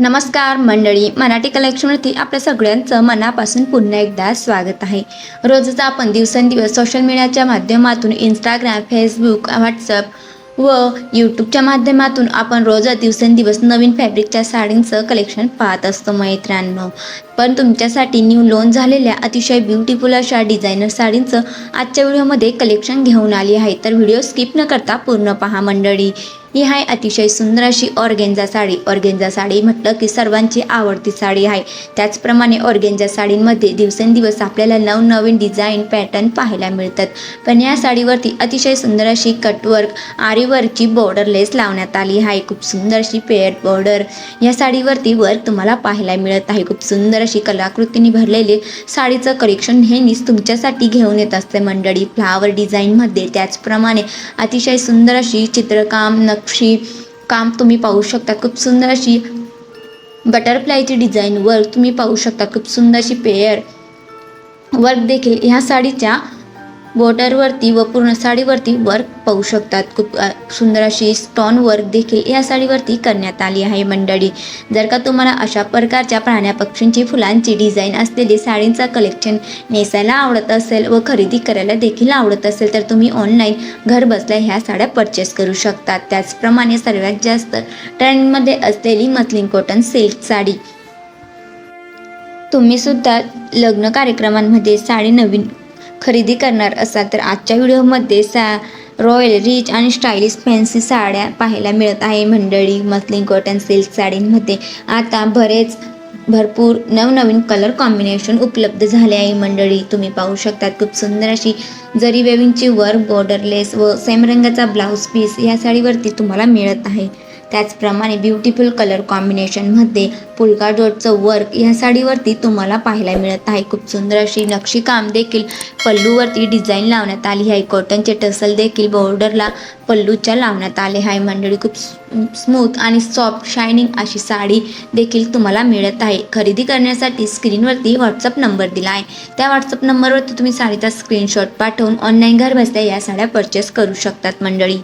नमस्कार मंडळी मराठी कलेक्शनवरती आपल्या सगळ्यांचं मनापासून पुन्हा एकदा स्वागत आहे. रोजच आपण दिवसेंदिवस सोशल मीडियाच्या माध्यमातून इंस्टाग्राम फेसबुक व्हॉट्सअप व यूट्यूबच्या माध्यमातून आपण रोजच दिवसेंदिवस नवीन फॅब्रिकच्या साडींचं कलेक्शन पाहत असतो मैत्रांनो. पण तुमच्यासाठी न्यू लॉन्च झालेल्या अतिशय ब्युटिफुल अशा डिझायनर साडींचं आजच्या व्हिडिओमध्ये कलेक्शन घेऊन आली आहे. तर व्हिडिओ स्किप न करता पूर्ण पहा मंडळी. ही आहे अतिशय सुंदर अशी ऑर्गेंजा साडी. ऑर्गेंजा साडी म्हटलं की सर्वांची आवडती साडी आहे. त्याचप्रमाणे ऑर्गेंजा साडींमध्ये दिवसेंदिवस आपल्याला नवनवीन डिझाईन पॅटर्न पाहायला मिळतात. पण या साडीवरती अतिशय सुंदर अशी कटवर्क आरीवर्कची बॉर्डर लेस लावण्यात आली आहे. खूप सुंदर अशी पेअर बॉर्डर या साडीवरती वर्क तुम्हाला पाहायला मिळत आहे. खूप सुंदर अशी कलाकृतीने भरलेले साडीचं कलेक्शन नेहमीच तुमच्यासाठी घेऊन येत असते मंडळी. फ्लावर डिझाईनमध्ये त्याचप्रमाणे अतिशय सुंदर अशी चित्रकाम अशी काम तुम्ही पाहू शकता. खूप सुंदर अशी बटरफ्लायची डिझाईन वर्क तुम्ही पाहू शकता. खूप सुंदर अशी पेअर वर्क देखील. ह्या साडीच्या बॉर्डरवरती व पूर्ण साडीवरती वर्क पाहू शकतात. खूप सुंदर अशी स्टॉन वर्क देखील या साडीवरती करण्यात आली आहे मंडळी. जर का तुम्हाला अशा प्रकारच्या प्राण्या पक्षींची फुलांची डिझाईन असलेली साडींचा कलेक्शन नेसायला आवडत असेल व खरेदी करायला देखील आवडत असेल तर तुम्ही ऑनलाईन घर बसल्या ह्या साड्या परचेस करू शकतात. त्याचप्रमाणे सर्वात जास्त ट्रेंडमध्ये असलेली मसलिन कॉटन सिल्क साडी. तुम्ही सुद्धा लग्न कार्यक्रमांमध्ये साडी नवीन खरेदी करणार असाल तर आजच्या व्हिडिओमध्ये सा रॉयल रिच आणि स्टायलिश फॅन्सी साड्या पाहायला मिळत आहे. मंडळी मसलिंग कॉटन सिल्क साडींमध्ये आता बरेच भरपूर नवनवीन कलर कॉम्बिनेशन उपलब्ध झाले आहे. मंडळी तुम्ही पाहू शकतात खूप सुंदर अशी जरी वेविंगची वर्क बॉर्डरलेस व सेम रंगाचा ब्लाऊज पीस या साडीवरती तुम्हाला मिळत आहे. त्याचप्रमाणे ब्युटिफुल कलर कॉम्बिनेशनमध्ये पुलका वर्क या साडीवरती तुम्हाला पाहायला मिळत आहे. खूप सुंदर अशी नक्षीकाम देखील पल्लूवरती डिझाईन लावण्यात आली आहे. कॉटनचे टसल देखील बॉर्डरला पल्लूच्या लावण्यात आले आहे. मंडळी खूप स्मूथ आणि सॉफ्ट शायनिंग अशी साडी देखील तुम्हाला मिळत आहे. खरेदी करण्यासाठी स्क्रीनवरती व्हॉट्सअप नंबर दिला आहे. त्या व्हॉट्सअप नंबरवरती तुम्ही साडीचा स्क्रीनशॉट पाठवून ऑनलाईन घर बसल्या या साड्या परचेस करू शकतात मंडळी.